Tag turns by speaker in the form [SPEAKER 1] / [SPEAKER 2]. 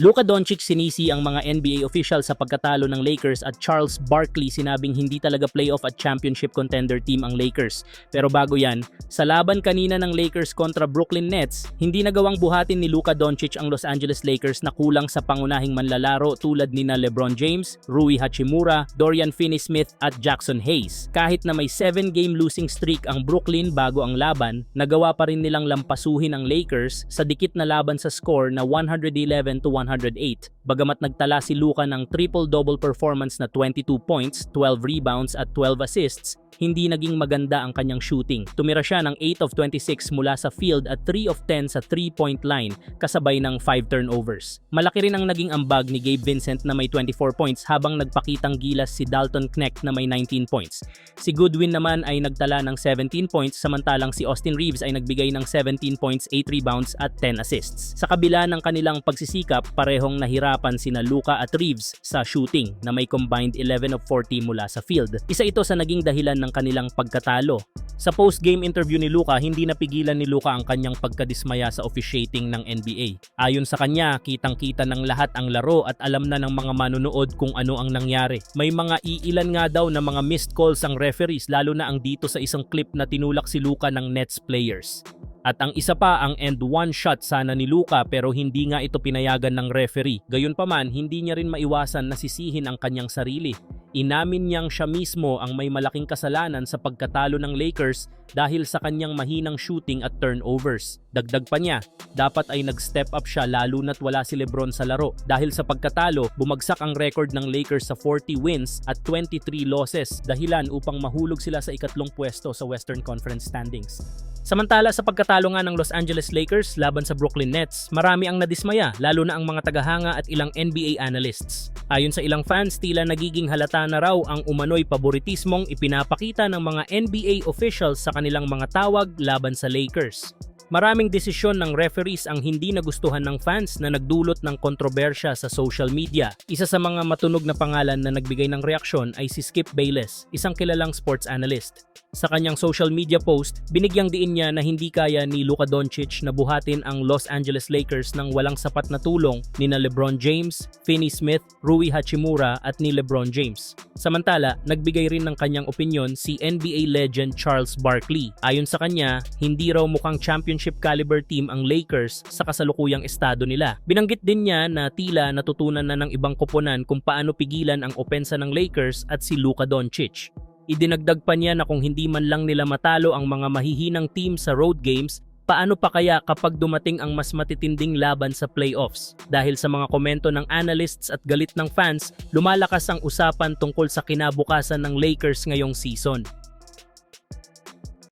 [SPEAKER 1] Luka Doncic sinisi ang mga NBA official sa pagkatalo ng Lakers at Charles Barkley sinabing hindi talaga playoff at championship contender team ang Lakers. Pero bago yan, sa laban kanina ng Lakers kontra Brooklyn Nets, hindi nagawang buhatin ni Luka Doncic ang Los Angeles Lakers na kulang sa pangunahing manlalaro tulad ni na LeBron James, Rui Hachimura, Dorian Finney-Smith at Jackson Hayes. Kahit na may 7-game losing streak ang Brooklyn bago ang laban, nagawa pa rin nilang lampasuhin ang Lakers sa dikit na laban sa score na 111 to 108. Bagamat nagtala si Luka ng triple-double performance na 22 points, 12 rebounds at 12 assists, hindi naging maganda ang kanyang shooting. Tumira siya ng 8 of 26 mula sa field at 3 of 10 sa 3-point line kasabay ng 5 turnovers. Malaki rin ang naging ambag ni Gabe Vincent na may 24 points habang nagpakitang gilas si Dalton Knecht na may 19 points. Si Goodwin naman ay nagtala ng 17 points samantalang si Austin Reeves ay nagbigay ng 17 points, 8 rebounds at 10 assists. Sa kabila ng kanilang pagsisikap, parehong nahirapan sina Luka at Reeves sa shooting na may combined 11 of 40 mula sa field. Isa ito sa naging dahilan ng kanilang pagkatalo. Sa post-game interview ni Luka, hindi napigilan ni Luka ang kanyang pagkadismaya sa officiating ng NBA. Ayon sa kanya, kitang-kita ng lahat ang laro at alam na ng mga manonood kung ano ang nangyari. May mga iilan nga daw na mga missed calls ang referees lalo na ang dito sa isang clip na tinulak si Luka ng Nets players. At ang isa pa ang end one shot sana ni Luka pero hindi nga ito pinayagan ng referee. Gayunpaman, hindi niya rin maiwasan na sisihin ang kanyang sarili. Inamin niyang siya mismo ang may malaking kasalanan sa pagkatalo ng Lakers dahil sa kanyang mahinang shooting at turnovers. Dagdag pa niya, dapat ay nag-step up siya lalo na't wala si Lebron sa laro. Dahil sa pagkatalo, bumagsak ang record ng Lakers sa 40 wins at 23 losses dahilan upang mahulog sila sa ikatlong pwesto sa Western Conference standings. Samantala sa pagkatalo nga ng Los Angeles Lakers laban sa Brooklyn Nets, marami ang nadismaya lalo na ang mga tagahanga at ilang NBA analysts. Ayon sa ilang fans, tila nagiging halata na raw ang umano'y paboritismong ipinapakita ng mga NBA officials sa kanilang mga tawag laban sa Lakers. Maraming desisyon ng referees ang hindi nagustuhan ng fans na nagdulot ng kontrobersya sa social media. Isa sa mga matunog na pangalan na nagbigay ng reaksyon ay si Skip Bayless, isang kilalang sports analyst. Sa kanyang social media post, binigyang diin niya na hindi kaya ni Luka Doncic na buhatin ang Los Angeles Lakers ng walang sapat na tulong ni na LeBron James, Finney Smith, Rui Hachimura at ni LeBron James. Samantala, nagbigay rin ng kanyang opinion si NBA legend Charles Barkley. Ayon sa kanya, hindi raw mukhang championship caliber team ang Lakers sa kasalukuyang estado nila. Binanggit din niya na tila natutunan na ng ibang koponan kung paano pigilan ang opensa ng Lakers at si Luka Doncic. Idinagdag pa niya na kung hindi man lang nila matalo ang mga mahihinang team sa road games, paano pa kaya kapag dumating ang mas matitinding laban sa playoffs? Dahil sa mga komento ng analysts at galit ng fans, lumalakas ang usapan tungkol sa kinabukasan ng Lakers ngayong season.